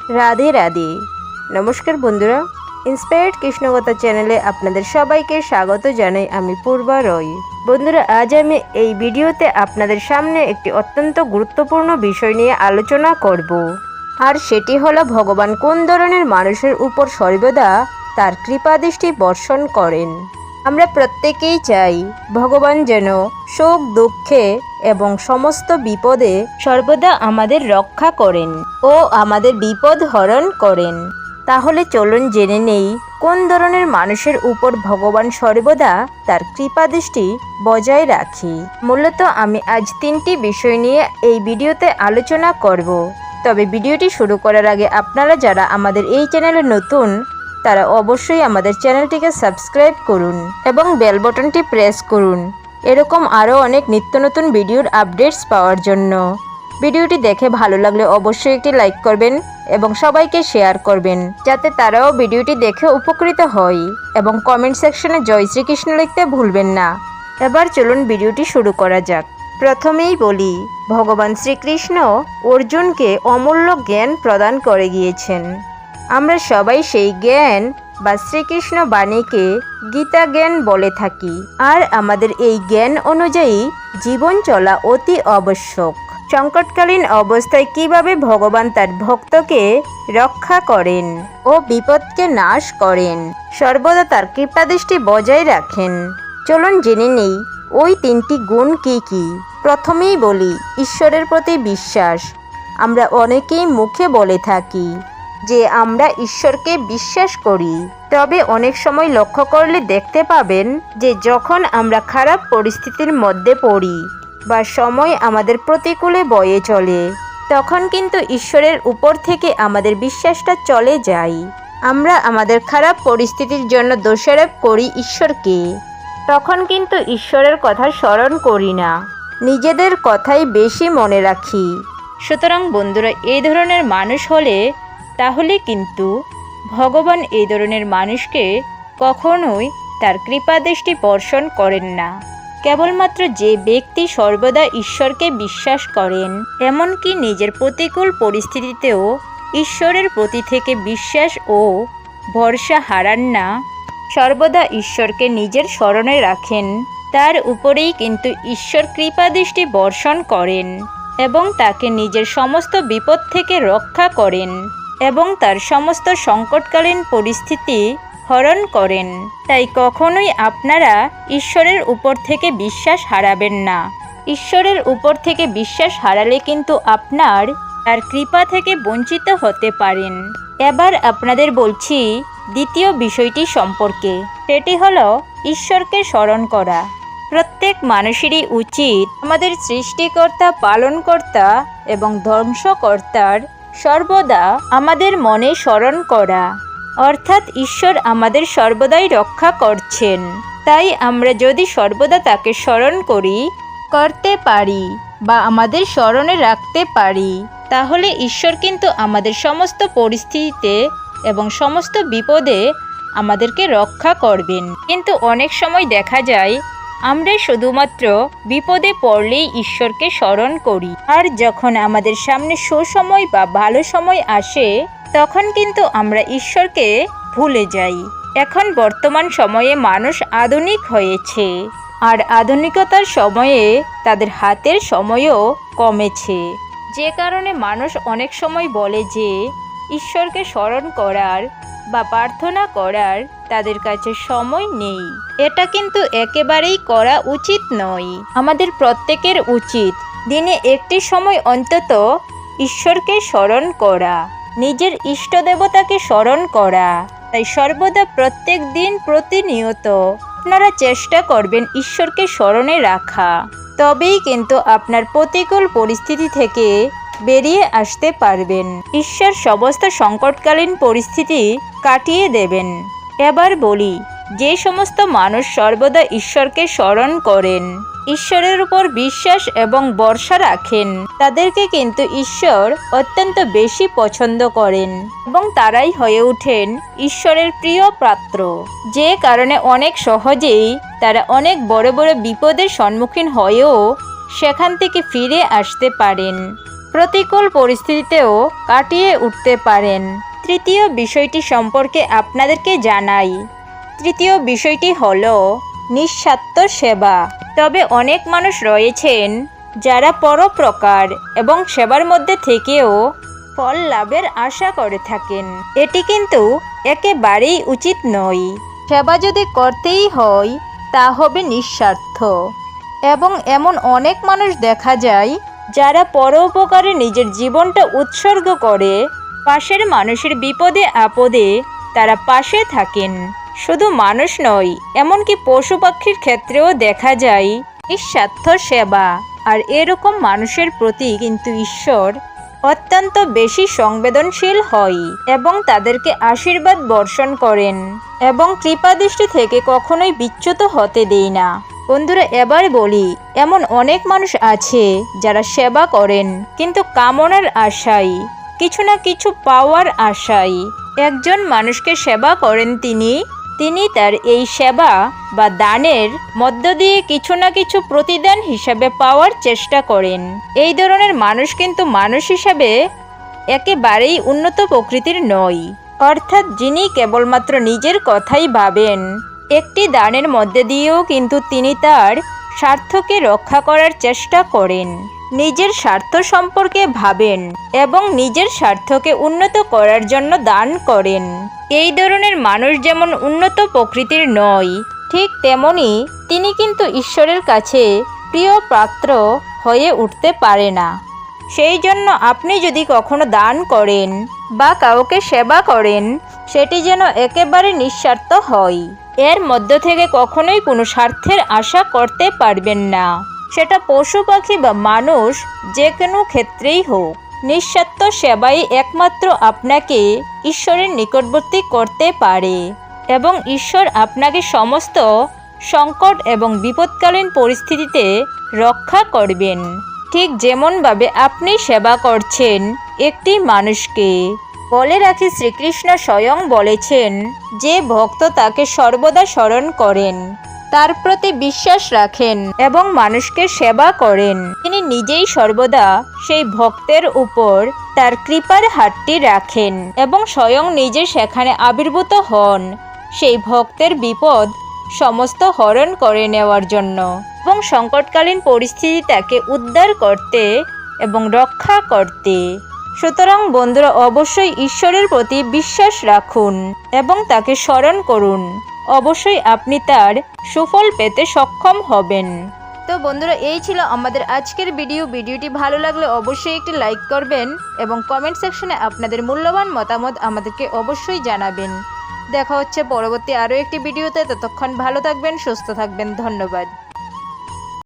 রাধে রাধে। নমস্কার বন্ধুরা ইন্সপায়ার্ড কৃষ্ণকথা চ্যানেলে আপনাদের সবাইকে স্বাগত জানাই আমি পূর্বা রয়। বন্ধুরা, আজ আমি এই ভিডিওতে আপনাদের সামনে একটি অত্যন্ত গুরুত্বপূর্ণ বিষয় নিয়ে আলোচনা করব। আর সেটি হলো ভগবান কোন ধরনের মানুষের উপর সর্বদা তার কৃপাদৃষ্টি বর্ষণ করেন। আমরা প্রত্যেকেই চাই ভগবান যেন শোক দুঃখে এবং সমস্ত বিপদে সর্বদা আমাদের রক্ষা করেন ও আমাদের বিপদ হরণ করেন। তাহলে চলুন জেনে নেই, কোন ধরনের মানুষের উপর ভগবান সর্বদা তার কৃপাদৃষ্টি বজায় রাখি। মূলত আমি আজ তিনটি বিষয় নিয়ে এই ভিডিওতে আলোচনা করব। তবে ভিডিওটি শুরু করার আগে আপনারা যারা আমাদের এই চ্যানেলে নতুন, তারা অবশ্যই আমাদের চ্যানেলটিকে সাবস্ক্রাইব করুন এবং বেল বটনটি প্রেস করুন। এরকম আরও অনেক নিত্য নতুন ভিডিওর আপডেটস পাওয়ার জন্য। ভিডিওটি দেখে ভালো লাগলে অবশ্যই একটি লাইক করবেন এবং সবাইকে শেয়ার করবেন, যাতে তারাও ভিডিওটি দেখে উপকৃত হয় এবং কমেন্ট সেকশনে জয় শ্রীকৃষ্ণ লিখতে ভুলবেন না। এবার চলুন ভিডিওটি শুরু করা যাক। প্রথমেই বলি, ভগবান শ্রীকৃষ্ণ অর্জুনকে অমূল্য জ্ঞান প্রদান করে গিয়েছেন। আমরা সবাই সেই জ্ঞান বা শ্রীকৃষ্ণ বাণীকে গীতা জ্ঞান বলে থাকি। আর আমাদের এই জ্ঞান অনুযায়ী জীবন চলা অতি আবশ্যক। সংকটকালীন অবস্থায় কীভাবে ভগবান তার ভক্তকে রক্ষা করেন ও বিপদকে নাশ করেন, সর্বদা তার কৃপাদৃষ্টি বজায় রাখেন। চলুন জেনে নেই, ওই তিনটি গুণ কি কি? প্রথমেই বলি, ঈশ্বরের প্রতি বিশ্বাস। আমরা অনেকেই মুখে বলে থাকি যে আমরা ঈশ্বরকে বিশ্বাস করি। তবে অনেক সময় লক্ষ্য করলে দেখতে পাবেন যে যখন আমরা খারাপ পরিস্থিতির মধ্যে পড়ি বা সময় আমাদের প্রতিকূলে বয়ে চলে, তখন কিন্তু ঈশ্বরের উপর থেকে আমাদের বিশ্বাসটা চলে যায়। আমরা আমাদের খারাপ পরিস্থিতির জন্য দোষারোপ করি ঈশ্বরকে। তখন কিন্তু ঈশ্বরের কথা স্মরণ করি না। নিজেদের কথাই বেশি মনে রাখি। সুতরাং বন্ধুরা, এই ধরনের মানুষ হলে তাহলে কিন্তু ভগবান এই ধরনের মানুষকে কখনোই তার কৃপাদৃষ্টি বর্ষণ করেন না। কেবলমাত্র যে ব্যক্তি সর্বদা ঈশ্বরকে বিশ্বাস করেন, এমনকি নিজের প্রতিকূল পরিস্থিতিতেও ঈশ্বরের প্রতি থেকে বিশ্বাস ও ভরসা হারান না। সর্বদা ঈশ্বরকে নিজের স্মরণে রাখেন, তার উপরেই কিন্তু ঈশ্বর কৃপাদৃষ্টি বর্ষণ করেন এবং তাকে নিজের সমস্ত বিপদ থেকে রক্ষা করেন। এবং তার সমস্ত সংকটকালীন পরিস্থিতি হরণ করেন। তাই কখনোই আপনারা ঈশ্বরের উপর থেকে বিশ্বাস হারাবেন না। ঈশ্বরের উপর থেকে বিশ্বাস হারালে কিন্তু আপনার তার কৃপা থেকে বঞ্চিত হতে পারেন। এবার আপনাদের বলছি দ্বিতীয় বিষয়টি সম্পর্কে। সেটি হলো ঈশ্বরকে স্মরণ করা। প্রত্যেক মানুষেরই উচিত আমাদের সৃষ্টিকর্তা, পালনকর্তা এবং ধ্বংসকর্তার সর্বদা আমাদের মনে স্মরণ করা। অর্থাৎ ঈশ্বর আমাদের সর্বদাই রক্ষা করছেন। তাই আমরা যদি সর্বদা তাকে স্মরণ করি, করতে পারি বা আমাদের স্মরণে রাখতে পারি, তাহলে ঈশ্বর কিন্তু আমাদের সমস্ত পরিস্থিতিতে এবং সমস্ত বিপদে আমাদেরকে রক্ষা করবেন। কিন্তু অনেক সময় দেখা যায় আমরা শুধুমাত্র বিপদে পড়লেই ঈশ্বরকে স্মরণ করি। আর যখন আমাদের সামনে সুসময় বা ভালো সময় আসে, তখন কিন্তু আমরা ঈশ্বরকে ভুলে যাই। এখন বর্তমান সময়ে মানুষ আধুনিক হয়েছে। আর আধুনিকতার সময়ে তাদের হাতের সময়ও কমেছে। যে কারণে মানুষ অনেক সময় বলে যে, ঈশ্বরকে স্মরণ করার বা প্রার্থনা করার তাদের কাছে সময় নেই। এটা কিন্তু একেবারেই করা উচিত নয়। আমাদের প্রত্যেকের উচিত দিনে একটি সময় অন্তত ঈশ্বরকে স্মরণ করা, নিজের ইষ্ট দেবতাকে স্মরণ করা। তাই সর্বদা প্রত্যেক দিন প্রতিনিয়ত আপনারা চেষ্টা করবেন ঈশ্বরকে স্মরণে রাখা। তবেই কিন্তু আপনার প্রতিকূল পরিস্থিতি থেকে বেরিয়ে আসতে পারবেন। ঈশ্বর সমস্ত সংকটকালীন পরিস্থিতি কাটিয়ে দেবেন। এবার বলি, যে সমস্ত মানুষ সর্বদা ঈশ্বরকে স্মরণ করেন, ঈশ্বরের উপর বিশ্বাস এবং ভরসা রাখেন, তাদেরকে কিন্তু ঈশ্বর অত্যন্ত বেশি পছন্দ করেন এবং তারাই হয়ে ওঠেন ঈশ্বরের প্রিয় পাত্র। যে কারণে অনেক সহজেই তারা অনেক বড় বড় বিপদের সম্মুখীন হয়েও সেখান থেকে ফিরে আসতে পারেন। প্রতিকূল পরিস্থিতিতেও কাটিয়ে উঠতে পারেন। তৃতীয় বিষয়টি সম্পর্কে আপনাদেরকে জানাই। তৃতীয় বিষয়টি হল নিঃস্বার্থ সেবা। তবে অনেক মানুষ রয়েছেন যারা পরপ্রকার এবং সেবার মধ্যে থেকেও ফল লাভের আশা করে থাকেন। এটি কিন্তু একেবারেই উচিত নয়। সেবা যদি করতেই হয়, তা হবে নিঃস্বার্থ। এবং এমন অনেক মানুষ দেখা যায় যারা পরোপকারে নিজের জীবনটা উৎসর্গ করে, পাশের মানুষের বিপদে আপদে তারা পাশে থাকেন। শুধু মানুষ নয়, এমনকি পশু পাখির ক্ষেত্রেও দেখা যায় নিঃস্বার্থ সেবা। আর এরকম মানুষের প্রতি কিন্তু ঈশ্বর অত্যন্ত বেশি সংবেদনশীল হয় এবং তাদেরকে আশীর্বাদ বর্ষণ করেন এবং কৃপাদৃষ্টি থেকে কখনোই বিচ্যুত হতে দেই না। বন্ধুরা, এবার বলি, এমন অনেক মানুষ আছে যারা সেবা করেন, কিন্তু কামনার আশায়, কিছু না কিছু পাওয়ার আশায়। একজন মানুষকে সেবা করেন তিনি তিনি তার এই সেবা বা দানের মধ্য দিয়ে কিছু না কিছু প্রতিদান হিসাবে পাওয়ার চেষ্টা করেন। এই ধরনের মানুষ কিন্তু মানুষ হিসাবে একেবারেই উন্নত প্রকৃতির নয়। অর্থাৎ যিনি কেবলমাত্র নিজের কথাই ভাবেন একটি দানের মধ্যে দিয়েও কিন্তু তিনি তার স্বার্থকে রক্ষা করার চেষ্টা করেন। নিজের স্বার্থ সম্পর্কে ভাবেন এবং নিজের স্বার্থকে উন্নত করার জন্য দান করেন। এই ধরনের মানুষ যেমন উন্নত প্রকৃতির নয়, ঠিক তেমনি তিনি কিন্তু ঈশ্বরের কাছে প্রিয় পাত্র হয়ে উঠতে পারে না। সেই জন্য আপনি যদি কখনো দান করেন বা কাউকে সেবা করেন, সেটি যেন একেবারে নিঃস্বার্থ হয়। এর মধ্য থেকে কখনোই কোনো স্বার্থের আশা করতে পারবেন না। সেটা পশু পাখি বা মানুষ, যে কোনো ক্ষেত্রেই হোক। নিঃস্বার্থ সেবাই একমাত্র আপনাকে ঈশ্বরের নিকটবর্তী করতে পারে এবং ঈশ্বর আপনাকে সমস্ত সংকট এবং বিপদকালীন পরিস্থিতিতে রক্ষা করবেন। ঠিক যেমনভাবে আপনি সেবা করছেন একটি মানুষকে। বলে রাখি শ্রীকৃষ্ণ স্বয়ং বলেছেন, যে ভক্ত তাকে সর্বদা স্মরণ করেন, তার প্রতি বিশ্বাস রাখেন এবং মানুষকে সেবা করেন। তিনি নিজেই সর্বদা সেই ভক্তের উপর তার কৃপার হাতটি রাখেন এবং স্বয়ং নিজে সেখানে আবির্ভূত হন সেই ভক্তের বিপদ সমস্ত হরণ করে নেওয়ার জন্য এবং সংকটকালীন পরিস্থিতি তাকে উদ্ধার করতে এবং রক্ষা করতে। সুতরাং বন্ধুরা, অবশ্যই ঈশ্বরের প্রতি বিশ্বাস রাখুন এবং তাকে স্মরণ করুন। অবশ্যই আপনি তার সুফল পেতে সক্ষম হবেন। তো বন্ধুরা, এই ছিল আমাদের আজকের ভিডিও। ভিডিওটি ভালো লাগলে অবশ্যই একটি লাইক করবেন এবং কমেন্ট সেকশনে আপনাদের মূল্যবান মতামত আমাদেরকে অবশ্যই জানাবেন। দেখা হচ্ছে পরবর্তী আরও একটি ভিডিওতে। ততক্ষণ ভালো থাকবেন, সুস্থ থাকবেন। ধন্যবাদ।